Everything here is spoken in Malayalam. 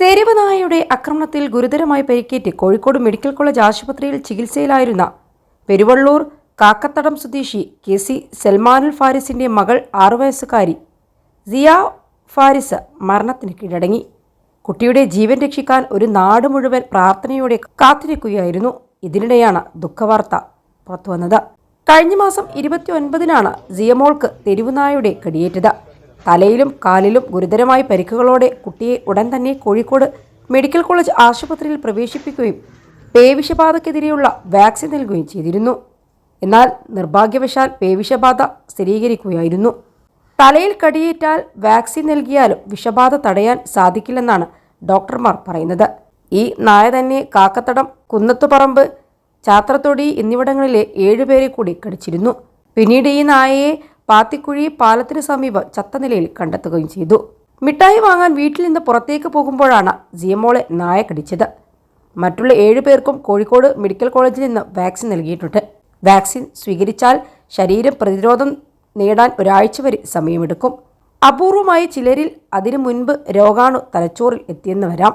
തെരുവ് നായയുടെ ആക്രമണത്തിൽ ഗുരുതരമായി പരിക്കേറ്റ് കോഴിക്കോട് മെഡിക്കൽ കോളേജ് ആശുപത്രിയിൽ ചികിത്സയിലായിരുന്ന പെരുവള്ളൂർ കാക്കത്തടം സ്വദേശി കെ സി സൽമാനുൽ ഫാരിസിന്റെ മകൾ ആറു വയസ്സുകാരി സിയ ഫാരിസ് മരണത്തിന് കീഴടങ്ങി. കുട്ടിയുടെ ജീവൻ രക്ഷിക്കാൻ ഒരു നാട് മുഴുവൻ പ്രാർത്ഥനയോടെ കാത്തിരിക്കുകയായിരുന്നു. ഇതിനിടെയാണ് ദുഃഖവാർത്ത പുറത്തുവന്നത്. കഴിഞ്ഞ മാസം ഇരുപത്തി ഒൻപതിനാണ് സിയമോൾക്ക് തെരുവുനായുടെ കടിയേറ്റത്. തലയിലും കാലിലും ഗുരുതരമായ പരിക്കുകളോടെ കുട്ടിയെ ഉടൻ തന്നെ കോഴിക്കോട് മെഡിക്കൽ കോളേജ് ആശുപത്രിയിൽ പ്രവേശിപ്പിക്കുകയും പേവിഷബാധക്കെതിരെയുള്ള വാക്സിൻ നൽകുകയും ചെയ്തിരുന്നു. എന്നാൽ നിർഭാഗ്യവശാൽ പേവിഷബാധ സ്ഥിരീകരിക്കുകയായിരുന്നു. തലയിൽ കടിയേറ്റാൽ വാക്സിൻ നൽകിയാലും വിഷബാധ തടയാൻ സാധിക്കില്ലെന്നാണ് ഡോക്ടർമാർ പറയുന്നത്. ഈ നായ തന്നെ കാക്കത്തടം കുന്നത്തുപറമ്പ് ചാത്രത്തൊടി എന്നിവിടങ്ങളിലെ ഏഴുപേരെ കൂടി കടിച്ചിരുന്നു. പിന്നീട് ഈ നായയെ പാത്തിക്കുഴി പാലത്തിന് സമീപം ചത്ത നിലയിൽ കണ്ടെത്തുകയും ചെയ്തു. മിഠായി വാങ്ങാൻ വീട്ടിൽ നിന്ന് പുറത്തേക്ക് പോകുമ്പോഴാണ് ജിയമോളെ നായ കടിച്ചത് മറ്റുള്ള ഏഴു പേർക്കും കോഴിക്കോട് മെഡിക്കൽ കോളേജിൽ നിന്ന് വാക്സിൻ നൽകിയിട്ടുണ്ട്. വാക്സിൻ സ്വീകരിച്ചാൽ ശരീരം പ്രതിരോധം നേടാൻ ഒരാഴ്ച വരെ സമയമെടുക്കും. അപൂർവമായി ചിലരിൽ അതിനു മുൻപ് രോഗാണു തലച്ചോറിൽ എത്തിയെന്ന് വരാം.